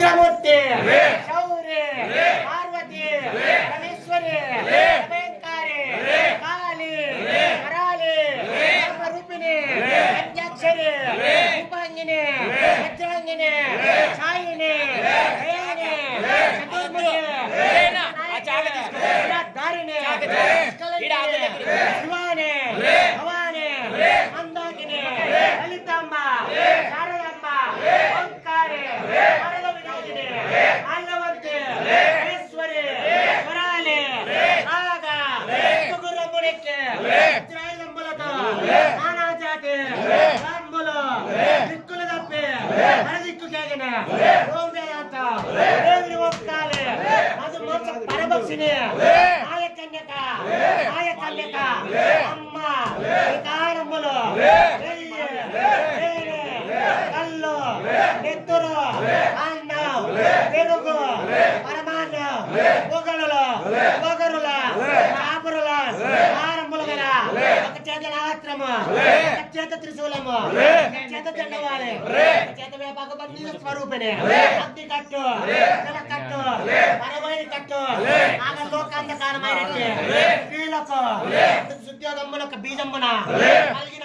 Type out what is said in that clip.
ಚಂದ್ರಮೂರ್ತಿ ಚೌರಿ ಪಾರ್ವತಿ ರಮೇಶ್ವರಿ ಅಭಯಂಕಾರಿ ಕಾಲಿ ಕರಾಲಿ ರೂಪಿಣಿ ಅಧ್ಯಕ್ಷರಿ ಉಪಾಂಗಿನಿ ಭದ್ರಾಂಗಿನಿ ಸಾಯಿನಿ ರೇಣಿ ಚತುರ್ಮುಖಿ ದಾರಿಣಿ ಶಿವ పరభక్షిని ఆయ కన్యక ఆయ కన్యక అమ్మ. వికారములు. కళ్ళు. నెత్తురు. అన్నం. పెరుగు. పరమాన్నం. పొగలులు పొగరుల. కాపురుల. ఆరంభులు గల. ఒక చేత నాస్త్రము ఒక చేత త్రిశూలము. చేత దండవాలి ఒక చేత వేపాకు బంధీ స్వరూపిణి. అగ్ని కట్టు. జల కట్టు. పరమైన కట్టు. ఆమె లోకాంధకారమైనట్టు స్త్రీలకు కలిగిన